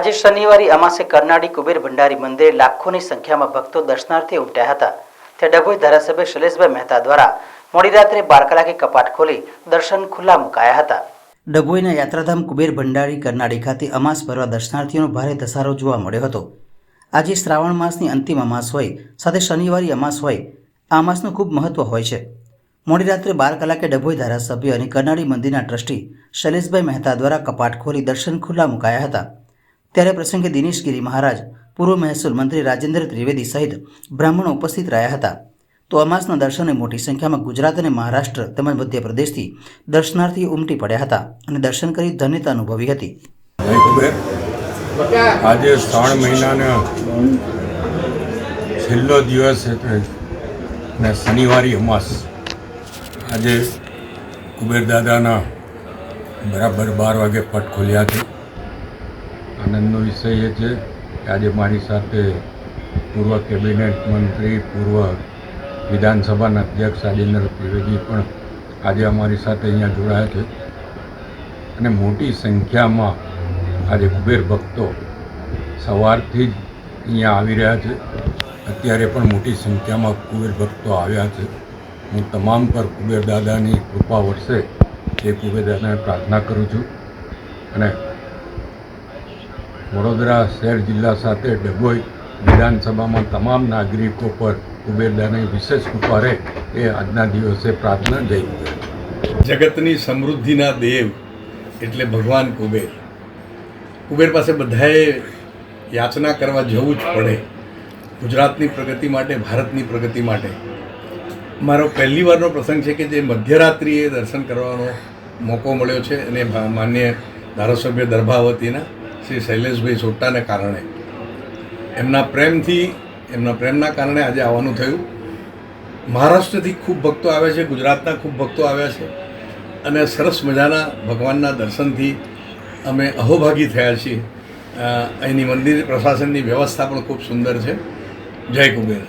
આજે શનિવારે અમાસે કરનાળી કુબેર ભંડારી મંદિરે લાખોની સંખ્યામાં ભક્તો દર્શનાર્થે ઉમટ્યા હતા. ત્યાં ડભોઈ ધારાસભ્ય શૈલેષભાઈ મહેતા દ્વારા મોડી રાત્રે બાર કલાકે કપાટ ખોલી દર્શન ખુલ્લા મુકાયા હતા. ડભોઈના યાત્રાધામ કુબેર ભંડારી કરનાળી ખાતે અમાસ ભરવા દર્શનાર્થીઓનો ભારે ધસારો જોવા મળ્યો હતો. આજે શ્રાવણ માસની અંતિમ અમાસ હોય, સાથે શનિવારે અમાસ હોય, આ અમાસનું ખૂબ મહત્વ હોય છે. મોડી રાત્રે બાર કલાકે ડભોઈ ધારાસભ્ય અને કરનાળી મંદિરના ટ્રસ્ટી શૈલેષભાઈ મહેતા દ્વારા કપાટ ખોલી દર્શન ખુલ્લા મુકાયા હતા. ત્યારે પ્રસંગે દિનેશગીરી મહારાજ, પૂર્વ મહેસૂલ મંત્રી રાજેન્દ્ર ત્રિવેદી સહિત બ્રાહ્મણો ઉપસ્થિત રહ્યા હતા. તો અમાસના દર્શને મોટી સંખ્યામાં ગુજરાત અને મહારાષ્ટ્ર તેમજ મધ્યપ્રદેશથી દર્શનાર્થી ઉમટી પડ્યા હતા અને દર્શન કરી ધન્યતા અનુભવી હતી. આજે શ્રાવણ મહિનાનો છેલ્લો દિવસ ને શનિવારી અમાસ. આજે કુબેર દાદાના બરાબર બાર વાગે પટ ખોલ્યા છે. આનંદનો વિષય એ છે કે આજે મારી સાથે પૂર્વ કેબિનેટ મંત્રી, પૂર્વ વિધાનસભાના અધ્યક્ષ રાજેન્દ્ર ત્રિવેદી પણ આજે અમારી સાથે અહીંયા જોડાયા છે. અને મોટી સંખ્યામાં આજે કુબેર ભક્તો સવારથી જ અહીંયા આવી રહ્યા છે. અત્યારે પણ મોટી સંખ્યામાં કુબેર ભક્તો આવ્યા છે. હું તમામ પર કુબેર દાદાની કૃપા વરસે એ કુબેર દાદાને પ્રાર્થના કરું છું. અને વડોદરા શહેર જિલ્લા સાથે ડભોઈ વિધાનસભામાં તમામ નાગરિકો પર કુબેરદાને વિશેષ કૃપા એ આજના દિવસે પ્રાર્થના જઈ જગતની સમૃદ્ધિના દેવ એટલે ભગવાન કુબેર. કુબેર પાસે બધાએ યાચના કરવા જવું જ પડે. ગુજરાતની પ્રગતિ માટે, ભારતની પ્રગતિ માટે. મારો પહેલી વારનો પ્રસંગ છે કે જે મધ્યરાત્રિએ દર્શન કરવાનો મોકો મળ્યો છે અને માન્ય ધારાસભ્ય દર્ભાવતીના શ્રી શૈલેષભાઈ સોટ્ટાને કારણે. એમના પ્રેમથી, એમના પ્રેમના કારણે આજે આવવાનું થયું. મહારાષ્ટ્રથી ખૂબ ભક્તો આવે છે, ગુજરાતના ખૂબ ભક્તો આવ્યા છે. અને સરસ મજાના ભગવાનના દર્શનથી અમે અહોભાગી થયા છીએ. અહીંની મંદિર પ્રશાસનની વ્યવસ્થા પણ ખૂબ સુંદર છે. જય કુબેર.